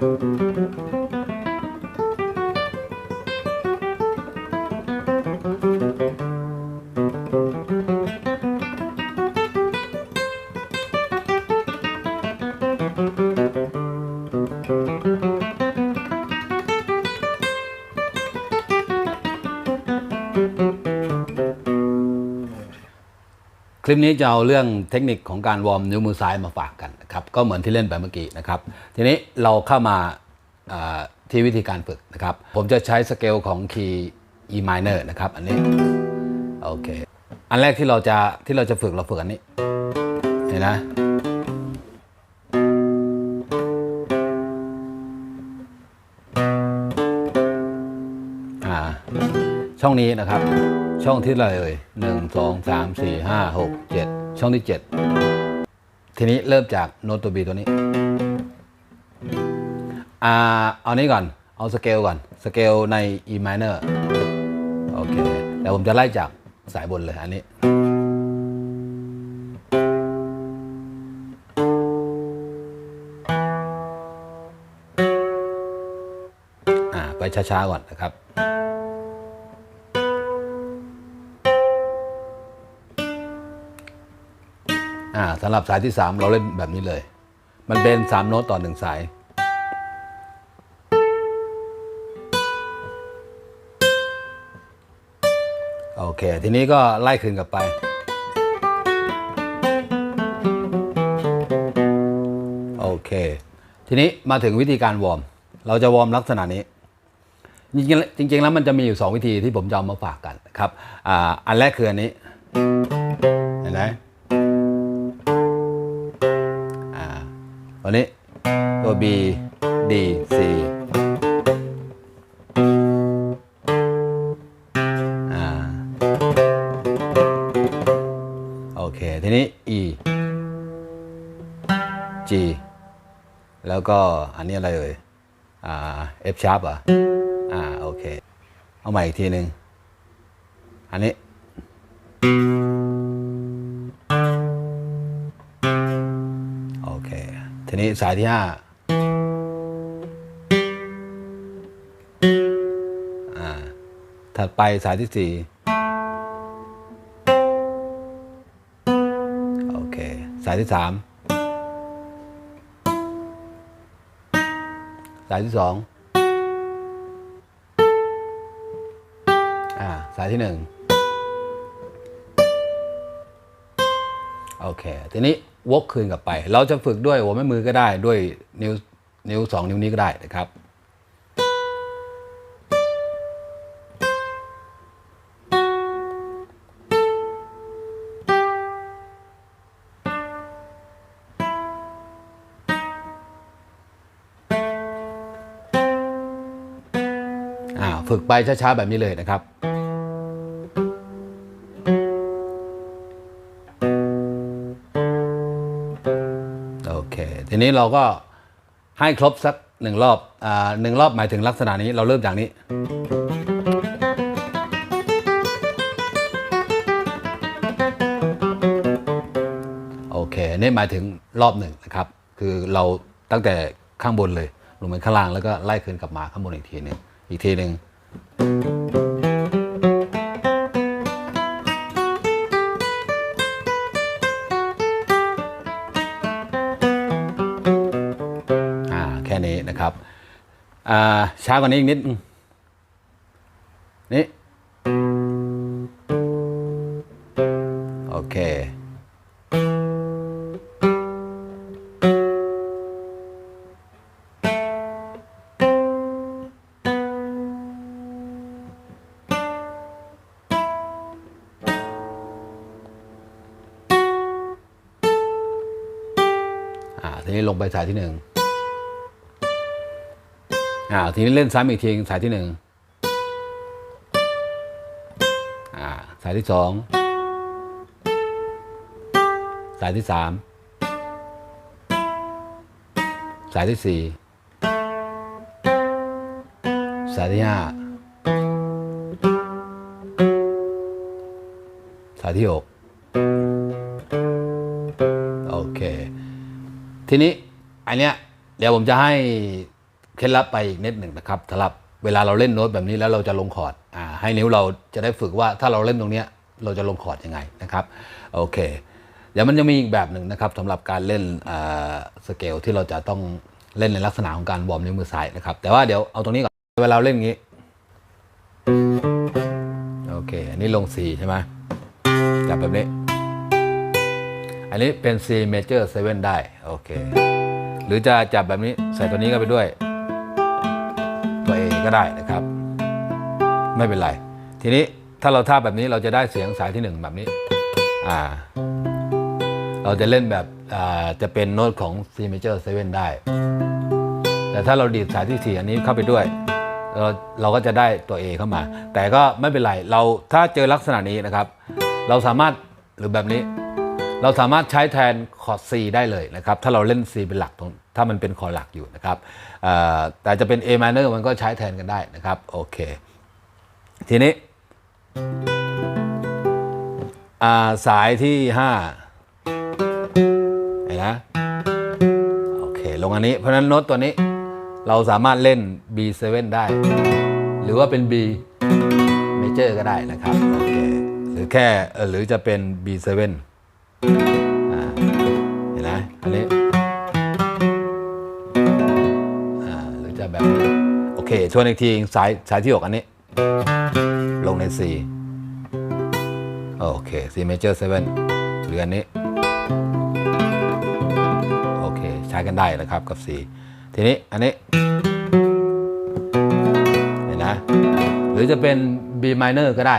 Thank you. คลิปนี้จะเอาเรื่องเทคนิคของการวอร์มนิ้วมือซ้ายมาฝากกันนะครับก็เหมือนที่เล่นไปเมื่อกี้นะครับ ทีนี้เราเข้ามาที่วิธีการฝึกนะครับ ผมจะใช้สเกลของคีย์ E minor นะครับ อันนี้โอเคอันแรกที่เราจะที่เราจะฝึกเราฝึกอันนี้เห็นนะ ช่องนี้นะครับ ช่องที่อะไรเอ่ยหนึ่งสองสามสี่ห้าหกเจ็ดช่องที่เจ็ดทีนี้เริ่มจากโน้ตตัวบีตัวนี้อ่าเอานี้ก่อน เอาสเกลก่อน สเกลใน E minor โอเคเดี๋ยวผมจะไล่จากสายบนเลยอันนี้อ่าไปช้าๆก่อนนะครับ อ่าสำหรับสายที่ 3 เราเล่นแบบนี้เลย มันเป็น 3 โน้ตต่อ 1 สาย โอเค ทีนี้ก็ไล่คืนกลับไป โอเค ทีนี้มาถึงวิธีการวอร์ม เราจะวอร์มลักษณะนี้จริงๆจริงๆแล้วมันจะมีอยู่ 2 วิธีที่ผมจะเอามาฝากกันครับอ่าอันแรกคืออันนี้ เห็นไหม วันนี้ตัว B D C อ่าโอเค ทีนี้ E G แล้วก็อันนี้อะไรเอ่ยอ่า F sharp อะอ่า โอเค เอาใหม่อีกทีหนึ่งอันนี้ โอเค ทีนี้สายที่ห้าอ่าถัดไปสายที่สี่โอเค สายที่สามสายที่สองอ่า สายที่หนึ่งโอเค ทีนี้ วกคืนกลับไป เราจะฝึกด้วยหัวแม่มือก็ได้ด้วยนิ้วนิ้วสองนิ้วนี้ก็ได้นะครับอ่าฝึกไปช้าๆแบบนี้เลยนะครับ เค ทีนี้เราก็ให้ครบสักหนึ่งรอบอ่าหนึ่งรอบหมายถึงลักษณะนี้เราเริ่มจากนี้ โอเค นี่หมายถึงรอบหนึ่งนะครับ คือเราตั้งแต่ข้างบนเลยลงไปข้างล่างแล้วก็ไล่คืนกลับมาข้างบนอีกทีหนึ่งอีกทีหนึ่ง นี้นะครับอ่าช้ากว่านี้อีกนิดนึงนี่โอเค อ่า ทีนี้ลงไปสายที่หนึ่ง อ่าทีนี้เล่นซ้ำอีกทีสายที่หนึ่งอ่าสายที่สองสายที่สามสายที่สี่สายที่ห้าสายที่หกโอเค ทีนี้อันเนี้ยเดี๋ยวผมจะให้ เคล็ดลับไปอีกนิดหนึ่งนะครับสำหรับเวลาเราเล่นโน้ตแบบนี้แล้วเราจะลงคอร์ดให้นิ้วเราจะได้ฝึกว่าถ้าเราเล่นตรงนี้เราจะลงคอร์ดยังไงนะครับโอเคเดี๋ยวมันจะมีอีกแบบหนึ่งนะครับสำหรับการเล่นสเกลที่เราจะต้องเล่นในลักษณะของการวอร์มนิ้วมือซ้ายนะครับ แต่ว่าเดี๋ยวเอาตรงนี้ก่อนเวลาเราเล่นอย่างนี้โอเคอันนี้ลง C ใช่ไหมจับแบบนี้ อันนี้เป็น C major 7 ได้โอเคหรือจะจับแบบนี้ใส่ตัวนี้ก็ไปด้วย ตัว A ก็ได้นะครับ ไม่เป็นไร ทีนี้ถ้าเราท่าแบบนี้เราจะได้เสียงสายที่ 1 แบบนี้อ่าเราจะเล่นแบบอ่าจะเป็นโน้ตของ C major 7 ได้ แต่ถ้าเราดีดสายที่ 4 อันนี้เข้าไปด้วย เราเราก็จะได้ตัว A เข้ามา แต่ก็ไม่เป็นไร เราถ้าเจอลักษณะนี้นะครับ เราสามารถหรือแบบนี้ เราสามารถใช้แทนคอร์ด C ได้เลยนะครับ ถ้าเราเล่น C เป็นหลักตรงถ้ามันเป็นคอร์ดหลักอยู่นะครับแต่จะเป็น A minor มันก็ใช้แทนกันได้นะครับ โอเค ทีนี้สายที่ 5 เห็นนะโอเค ลงอันนี้ เพราะนั้นโน้ตตัวนี้เราสามารถเล่น B7 ได้ หรือว่าเป็น B major ก็ได้นะครับ โอเค หรือแค่หรือจะเป็น B7 อ่า เห็นไหมอันนี้หรือจะแบบโอเคชวนอีกทีสายสายที่6อันนี้ ลงใน C โอเค C major 7หรืออันนี้ โอเค ใช้กันได้นะครับกับ C ทีนี้อันนี้เห็นนะหรือจะเป็น B minor ก็ได้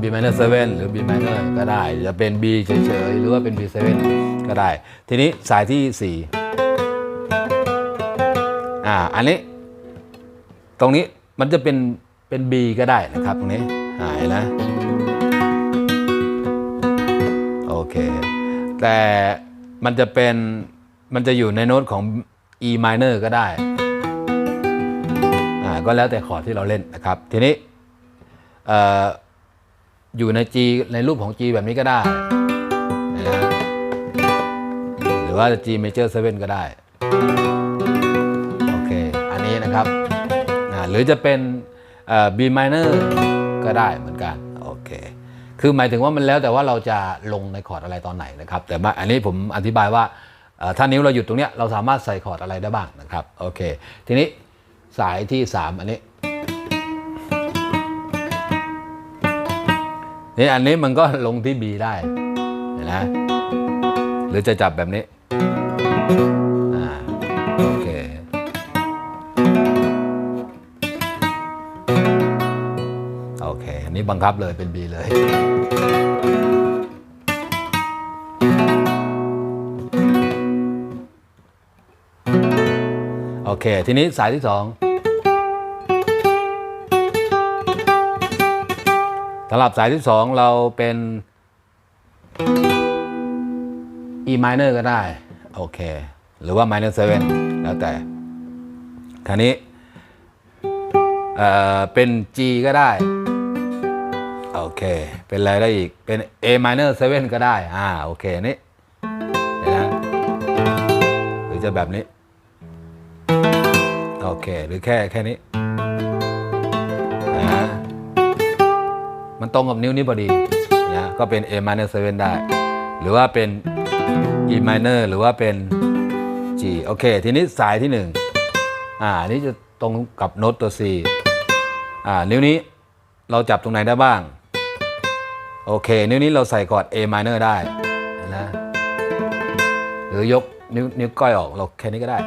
เป็น B minor 7 หรือ B minor ก็ได้ จะเป็น B เฉยๆ หรือว่าเป็น B 7ก็ได้ ทีนี้สายที่ 4 อ่า อันนี้ ตรงนี้มันจะเป็นเป็น B ก็ได้นะครับตรงนี้หายนะ โอเค แต่มันจะเป็น มันจะอยู่ในโน้ตของ E minor ก็ได้ อ่า ก็แล้วแต่คอร์ดที่เราเล่นนะครับ ทีนี้เอยู่ใน G ในรูปของ G แบบนี้ก็ได้นะหรือว่าจะ G major 7 ก็ได้ โอเค อันนี้นะครับอ่าหรือจะเป็น B minor ก็ได้เหมือนกัน โอเค คือหมายถึงว่ามันแล้วแต่ว่าเราจะลงในคอร์ดอะไรตอนไหนนะครับ แต่ว่าอันนี้ผมอธิบายว่าเอ่อถ้านิ้วเราหยุดตรงเนี้ยเราสามารถใส่คอร์ดอะไรได้บ้างนะครับ โอเค ทีนี้สายที่ 3 อันนี้ นี่อันนี้มันก็ลงที่ B ได้เห็นไหมหรือจะจับแบบนี้อโอเคโอเค อันนี้บังคับเลยเป็น B เลยโอเค ทีนี้สายที่สอง สำหรับสายที่สองเราเป็น E minor ก็ได้ โอเค หรือว่า minor 7 แล้วแต่คราวนี้เอ่อเป็น G ก็ได้ โอเค เป็นอะไรได้อีก เป็น A minor 7 ก็ได้ อ่า โอเคอันนี้นะหรือจะแบบนี้ โอเค หรือแค่แค่นี้ มันตรงกับนิ้วนี้พอดีนะก็เป็น A minor 7 ได้ หรือว่าเป็น E minor หรือว่าเป็น G โอเค ทีนี้สายที่1อ่าอันนี้จะตรงกับโน้ตตัว C อ่านิ้วนี้เราจับตรงไหนได้บ้าง โอเค นิ้วนี้เราใส่คอด A minor ได้นะหรือยกนิ้วนิ้วก้อยออกเราแค่นี้ก็ได้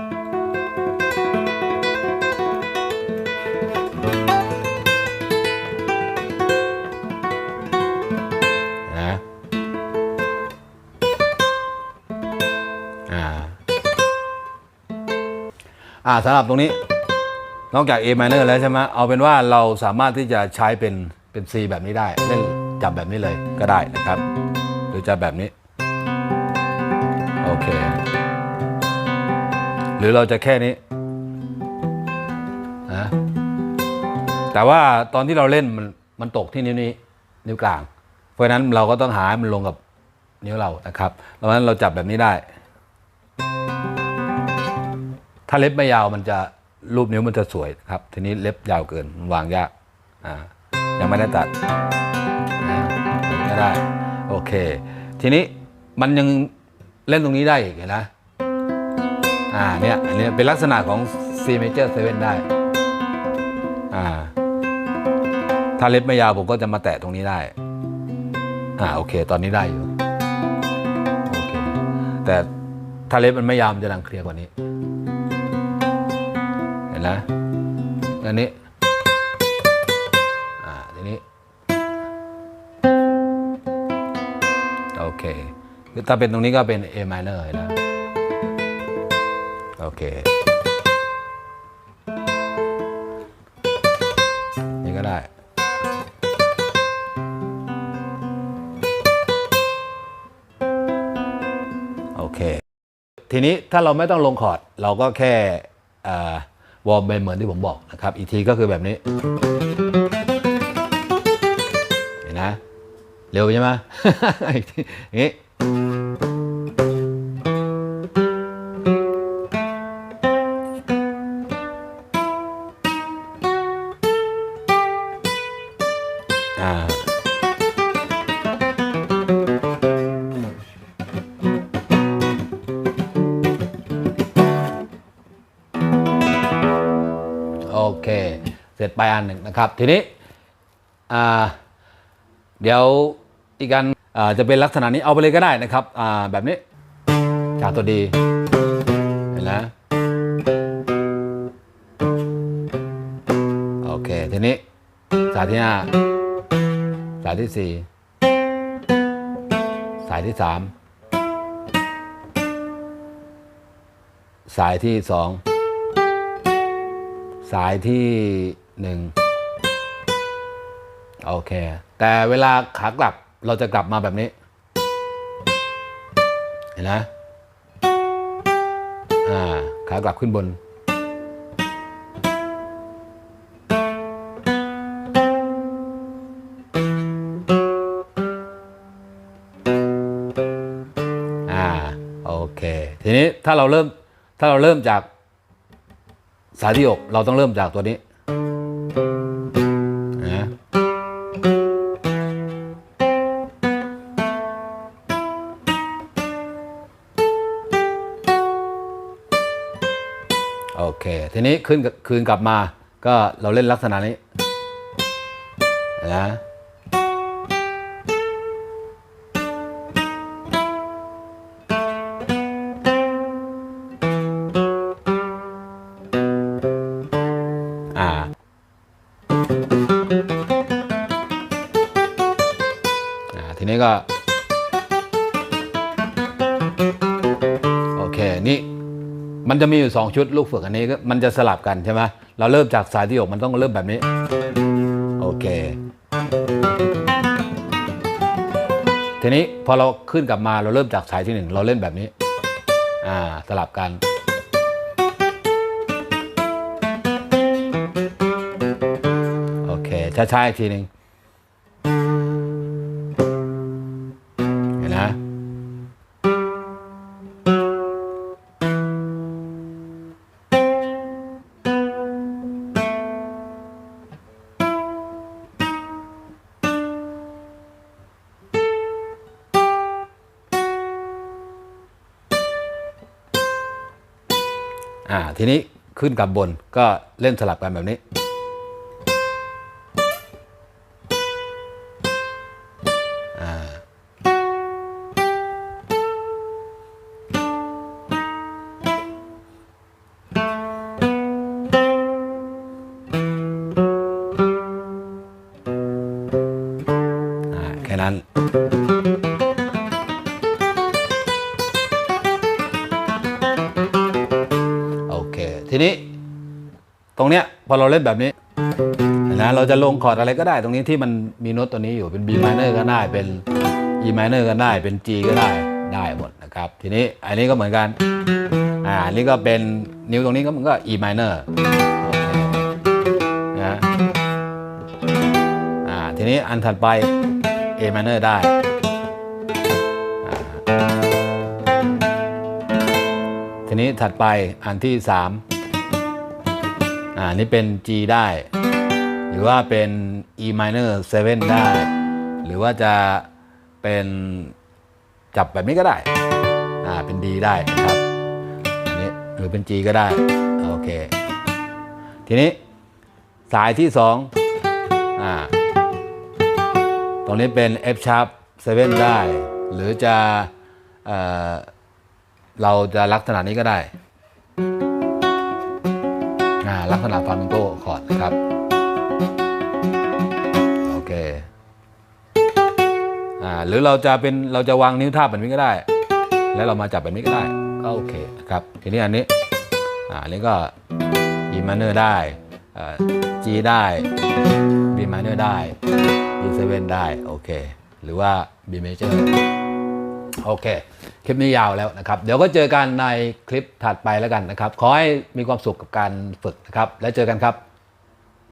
อ่าสำหรับตรงนี้ นอกจาก A minor แล้วใช่ไหมเอาเป็นว่าเราสามารถที่จะใช้เป็นเป็น C แบบนี้ได้เล่นจับแบบนี้เลยก็ได้นะครับ หรือจะแบบนี้ โอเค หรือเราจะแค่นี้นะแต่ว่าตอนที่เราเล่นมันมันตกที่นิ้วนี้ นิ้วกลาง เพราะฉะนั้นเราก็ต้องหาให้มันลงกับนิ้วเรานะครับเพราะฉะนั้นเราจับแบบนี้ได้ ถ้าเล็บไม่ยาวมันจะรูปนิ้วมันจะสวยครับ ทีนี้เล็บยาวเกินวางยากอ่ายังไม่ได้ตัดอ่าอย่างนี้ก็ได้โอเค ทีนี้มันยังเล่นตรงนี้ได้อีกเห็นะอ่าเนี่ยอันนี้เป็นลักษณะของ C major 7 ได้อ่าถ้าเล็บไม่ยาวผมก็จะมาแตะตรงนี้ได้อ่าโอเค ตอนนี้ได้อยู่โอเคแต่ถ้าเล็บมันไม่ยาวมันจะดังเคลียร์กว่านี้ ห็นนะอันนี้อ่าทีนี้โอเคคือถ้าเป็นตรงนี้ก็เป็น A minor เห็นนะโอเคนี่ก็ได้โอเค ทีนี้ถ้าเราไม่ต้องลงคอร์ด เราก็แค่อ่า วอร์มเป็นเหมือนที่ผมบอกนะครับ อีกทีก็คือแบบนี้ เห็นนะ เร็วใช่ไหมอีกทีอย่างนี้ อเค เสร็จไปอันหนึ่งนะครับ ทีนี้เดี๋ยวอีกอันอจะเป็นลักษณะนี้เอาไปเลยก็ได้นะครับแบบนี้จากตัวดีเห็นนะโอเค ทีนี้สายที่ห้าสายที่สี่สายที่สามสายที่สอง สายที่หนึ่งโอเค แต่เวลาขากลับเราจะกลับมาแบบนี้ เห็นนะอ่าขากลับขึ้นบน อ่าโอเค ทีนี้ถ้าเราเริ่มถ้าเราเริ่มจาก สายที่หกเราต้องเริ่มจากตัวนี้นะโอเค ทีนี้ขึ้นคืนกลับมาก็เราเล่นลักษณะนี้นะ อ่าทีนี้ก็ โอเค นี่มันจะมีอยู่ 2 ชุดลูกฝึกอันนี้ก็มันจะสลับกันใช่ไหมเราเริ่มจากสายที่หกมันต้องเริ่มแบบนี้ โอเค ทีนี้พอเราขึ้นกลับมาเราเริ่มจากสายที่หนึ่งเราเล่นแบบนี้ อ่า สลับกัน ช้าๆอีกทีหนึ่งเห็นนะ อ่า ทีนี้ขึ้นกับบนก็เล่นสลับกันแบบนี้ เล่นแบบนี้นะเราจะลงคอร์ดอะไรก็ได้ตรงนี้ที่มันมีโน้ตตัวนี้อยู่เป็น B minor ก็ได้เป็น E minor ก็ได้เป็น G ก็ได้ได้หมดนะครับ ทีนี้อันนี้ก็เหมือนกันอ่าอันนี้ก็เป็นนิ้วตรงนี้ก็มันก็ E minor นะอ่าทีนี้อันถัดไป A minor ได้ทีนี้ถัดไปอันที่ 3 อ่านี่เป็น G ได้ หรือว่าเป็น E minor 7 ได้ หรือว่าจะเป็นจับแบบนี้ก็ได้ อ่า เป็น D ได้นะครับ อันนี้หรือเป็น G ก็ได้ โอเค ทีนี้สายที่สองอ่า ตรงนี้เป็น F sharp 7 ได้ หรือจะ เอ่อ เราจะลักษณะนี้ก็ได้ ลักษณะฟลามิงโกคอร์ดนะครับ โอเคอ่าหรือเราจะเป็นเราจะวางนิ้วทาบแบบนี้ก็ได้ แล้วเรามาจับแบบนี้ก็ได้ก็โอเคนะครับ ทีนี้อันนี้อ่าอันนี้ก็ E minor ได้อ่า G ได้ B minor ได้ B 7 ได้ โอเค หรือว่า B major โอเค คลิปนี้ยาวแล้วนะครับ เดี๋ยวก็เจอกันในคลิปถัดไปแล้วกันนะครับ ขอให้มีความสุขกับการฝึกนะครับ แล้วเจอกันครับ